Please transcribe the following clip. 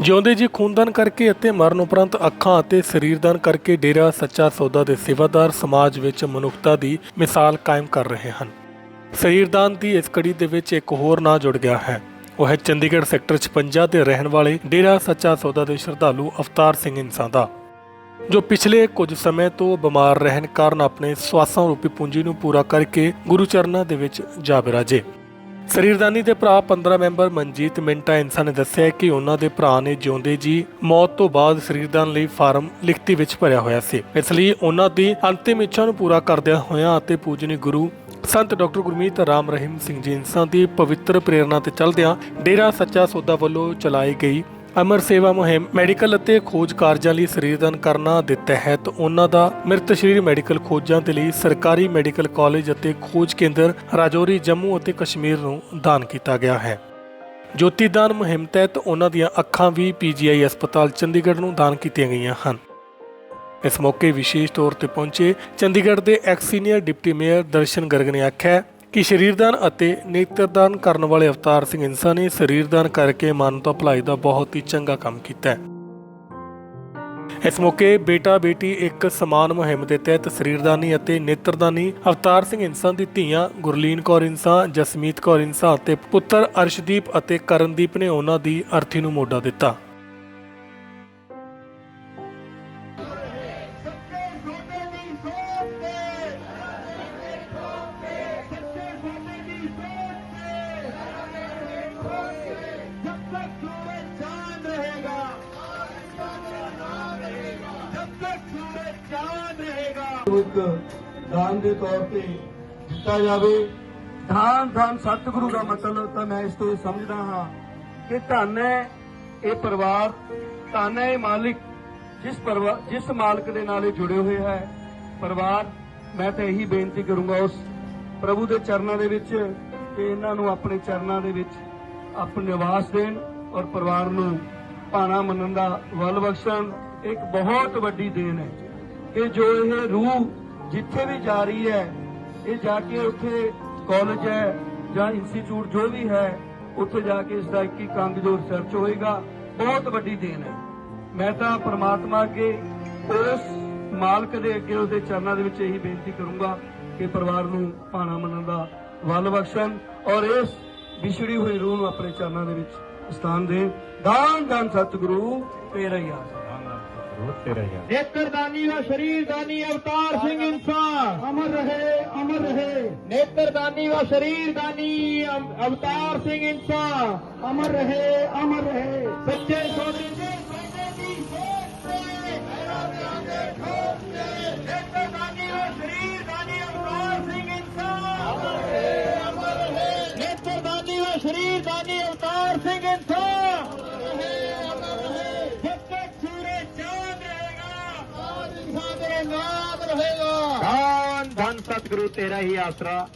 ਜਿਉਂਦੇ ਜੀ ਖੂਨਦਾਨ ਕਰਕੇ ਅਤੇ ਮਰਨ ਉਪਰੰਤ ਅੱਖਾਂ ਅਤੇ ਸਰੀਰਦਾਨ ਕਰਕੇ ਡੇਰਾ ਸੱਚਾ ਸੌਦਾ ਦੇ ਸੇਵਾਦਾਰ ਸਮਾਜ ਵਿੱਚ ਮਨੁੱਖਤਾ ਦੀ ਮਿਸਾਲ ਕਾਇਮ ਕਰ ਰਹੇ ਹਨ। ਸਰੀਰਦਾਨ ਦੀ ਇਸ ਕੜੀ ਦੇ ਵਿੱਚ ਇੱਕ ਹੋਰ ਨਾਂ ਜੁੜ ਗਿਆ ਹੈ। ਉਹ ਹੈ ਚੰਡੀਗੜ੍ਹ ਸੈਕਟਰ 56 ਦੇ ਰਹਿਣ ਵਾਲੇ ਡੇਰਾ ਸੱਚਾ ਸੌਦਾ ਦੇ ਸ਼ਰਧਾਲੂ ਅਵਤਾਰ ਸਿੰਘ ਇਨਸਾਨ ਦਾ। ਜੋ ਪਿਛਲੇ ਕੁਝ ਸਮੇਂ ਤੋਂ ਬਿਮਾਰ ਰਹਿਣ ਕਾਰਨ ਆਪਣੇ ਸਵਾਸਾਂ ਰੂਪੀ ਪੂੰਜੀ ਨੂੰ ਪੂਰਾ ਕਰਕੇ ਗੁਰੂ ਚਰਨਾਂ ਦੇ ਵਿੱਚ ਜਾ ਬਿਰਾਜੇ। ਸਰੀਰਦਾਨੀ ਦੇ ਭਰਾ 15 ਮੈਂਬਰ ਮਨਜੀਤ ਮਿੰਟਾ ਇਨਸਾਨ ਨੇ ਦੱਸਿਆ ਕਿ ਉਹਨਾਂ ਦੇ ਭਰਾ ਨੇ ਜਿਉਂਦੇ ਜੀ ਮੌਤ ਤੋਂ ਬਾਅਦ ਸਰੀਰਦਾਨ ਲਈ ਫਾਰਮ ਲਿਖਤੀ ਵਿੱਚ ਭਰਿਆ ਹੋਇਆ ਸੀ। ਇਸ ਲਈ ਉਹਨਾਂ ਦੀ ਅੰਤਿਮ ਇੱਛਾ ਨੂੰ ਪੂਰਾ ਕਰਦਿਆਂ ਹੋਇਆਂ ਅਤੇ ਪੂਜਨੀ ਗੁਰੂ ਸੰਤ ਡਾਕਟਰ ਗੁਰਮੀਤ ਰਾਮ ਰਹੀਮ ਸਿੰਘ ਜੀ ਇਨਸਾਨ ਦੀ ਪਵਿੱਤਰ ਪ੍ਰੇਰਣਾ ਤੇ ਚੱਲਦਿਆਂ ਡੇਰਾ ਸੱਚਾ ਸੌਦਾ ਵੱਲੋਂ ਚਲਾਈ ਗਈ ਅਮਰ ਸੇਵਾ ਮੁਹਿੰਮ ਮੈਡੀਕਲ ਅਤੇ ਖੋਜ ਕਾਰਜਾਂ ਲਈ ਸਰੀਰਦਾਨ ਕਰਨਾ ਦੇ ਤਹਿਤ ਉਹਨਾਂ ਦਾ ਮ੍ਰਿਤ ਸਰੀਰ ਮੈਡੀਕਲ ਖੋਜਾਂ ਦੇ ਲਈ ਸਰਕਾਰੀ ਮੈਡੀਕਲ ਕਾਲਜ ਅਤੇ ਖੋਜ ਕੇਂਦਰ ਰਾਜੌਰੀ, ਜੰਮੂ ਅਤੇ ਕਸ਼ਮੀਰ ਨੂੰ ਦਾਨ ਕੀਤਾ ਗਿਆ ਹੈ। ਜੋਤੀ ਦਾਨ ਮੁਹਿੰਮ ਤਹਿਤ ਉਹਨਾਂ ਦੀਆਂ ਅੱਖਾਂ ਵੀ ਪੀਜੀਆਈ ਹਸਪਤਾਲ ਚੰਡੀਗੜ੍ਹ ਨੂੰ ਦਾਨ ਕੀਤੀਆਂ ਗਈਆਂ ਹਨ। ਇਸ ਮੌਕੇ ਵਿਸ਼ੇਸ਼ ਤੌਰ ਤੇ ਪਹੁੰਚੇ ਚੰਡੀਗੜ੍ਹ ਦੇ ex senior deputy mayor Darshan Garg ਨੇ ਆਖਿਆ ਕਿ ਸਰੀਰਦਾਨ ਅਤੇ ਨੇਤਰਦਾਨ ਕਰਨ ਵਾਲੇ ਅਵਤਾਰ ਸਿੰਘ ਇਨਸਾਨ ਨੇ ਸਰੀਰਦਾਨ ਕਰਕੇ ਮਾਨਵਤਾ ਭਲਾਈ ਦਾ ਬਹੁਤ ਹੀ ਚੰਗਾ ਕੰਮ ਕੀਤਾ ਹੈ। ਇਸ ਮੌਕੇ ਬੇਟਾ ਬੇਟੀ ਇੱਕ ਸਮਾਨ ਮੁਹਿੰਮ ਦੇ ਤਹਿਤ ਸਰੀਰਦਾਨੀ ਅਤੇ ਨੇਤਰਦਾਨੀ ਅਵਤਾਰ ਸਿੰਘ ਇਨਸਾਨ ਦੀ ਧੀਆਂ ਗੁਰਲੀਨ ਕੌਰ ਇਨਸਾਨ ਜਸਮੀਤ ਕੌਰ ਇਨਸਾਨ ਅਤੇ ਪੁੱਤਰ ਅਰਸ਼ਦੀਪ ਅਤੇ ਕਰਨਦੀਪ ਨੇ ਉਹਨਾਂ ਦੀ ਅਰਥੀ ਨੂੰ ਮੋਢਾ ਦਿੱਤਾ। ਦਿੱਤਾ ਜਾਵੇ। ਧਾਨ ਧਾਨ ਸਤਿਗੁਰੂ ਦਾ ਮਤਲਬ ਤਾਂ ਮੈਂ ਇਸ ਤੋਂ ਸਮਝਦਾ ਹਾਂ ਕਿ ਧਨ ਹੈ ਇਹ ਪਰਿਵਾਰ, ਧਨ ਹੈ ਮਾਲਿਕ। ਜਿਸ ਪਰਿਵਾਰ ਜਿਸ ਮਾਲਕ ਦੇ ਨਾਲ ਇਹ ਜੁੜੇ ਹੋਏ ਹੈ, ਪਰਿਵਾਰ, ਮੈਂ ਤਾਂ ਇਹੀ ਬੇਨਤੀ ਕਰੂੰਗਾ ਉਸ ਪ੍ਰਭੂ ਦੇ ਚਰਨਾਂ ਦੇ ਵਿੱਚ ਕਿ ਇਹਨਾਂ ਨੂੰ ਆਪਣੇ ਚਰਨਾਂ ਦੇ ਵਿੱਚ ਆਪਣੇ ਨਿਵਾਸ ਦੇਣ ਔਰ ਪਰਿਵਾਰ ਨੂੰ ਭਾਣਾ ਮੰਨਣ ਦਾ ਵਲ ਬਖਸ਼ਣ। ਇੱਕ ਬਹੁਤ ਵੱਡੀ ਦੇਣ ਹੈ। ਕਿ ਜੋ ਇਹ ਰੂਹ ਜਿੱਥੇ ਵੀ ਜਾ ਰਹੀ ਹੈ, ਇਹ ਜਾ ਕੇ ਉੱਥੇ ਕਾਲਜ ਹੈ ਜਾਂ ਇੰਸਟੀਚਿਊਟ ਜੋ ਵੀ ਹੈ, ਉੱਥੇ ਜਾ ਕੇ ਇਸ ਦਾ ਇੱਕ ਇੱਕ ਅੰਗ ਜੋ ਰਿਸਰਚ ਹੋਏਗਾ, ਬਹੁਤ ਵੱਡੀ ਦੇਣ ਹੈ। ਮੈਂ ਤਾਂ ਪ੍ਰਮਾਤਮਾ ਅੱਗੇ ਉਸ ਮਾਲਕ ਦੇ ਅੱਗੇ ਉਹਦੇ ਚਰਨਾਂ ਦੇ ਵਿੱਚ ਇਹੀ ਬੇਨਤੀ ਕਰੂੰਗਾ ਕਿ ਪਰਿਵਾਰ ਨੂੰ ਭਾਣਾ ਮੰਨਣ ਦਾ ਵੱਲ ਬਖਸ਼ਣ ਔਰ ਇਸ ਵਿਛੜੀ ਹੋਈ ਰੂਹ ਨੂੰ ਆਪਣੇ ਚਰਨਾਂ ਦੇ ਵਿੱਚ ਸਥਾਨ ਦੇਣ। ਦਾਨ ਦਾਨ ਸਤਿਗੁਰੂ, ਤੇਰਾ ਹੀ ਇਹ ਕਰਦਾਨੀ ਦਾ ਸ਼ਰੀਰ ਦਾਨੀ ਅਵਤਾਰ ਸਿੰਘ ਇਨਸਾਨ। ਅਮਰ ਰਹੇ ਅਮਰ ਰਹੇ। ਨੇਤਰਦਾਨੀ ਦਾ ਸ਼ਰੀਰ ਦਾਨੀ ਅਵਤਾਰ ਸਿੰਘ ਇਨਸਾਨ। ਅਮਰ ਰਹੇ ਅਮਰ ਰਹੇ। ਸੱਚੇ ਸੋਦੇ ਦੀ ਸੋਚ ਅਵਤਾਰ ਸਿੰਘ ਇਨਸਾਨ। ਅਮਰ ਰਹੇ ਅਮਰ ਸ਼ਰੀਰ ਦਾਨੀ ਅਵਤਾਰ ਸਿੰਘ ਇਨਸਾਨ। ਹੋਵੇਗਾ ਧੰਨ ਧੰਨ ਸਤਿਗੁਰੂ ਤੇਰਾ ਹੀ ਆਸਰਾ?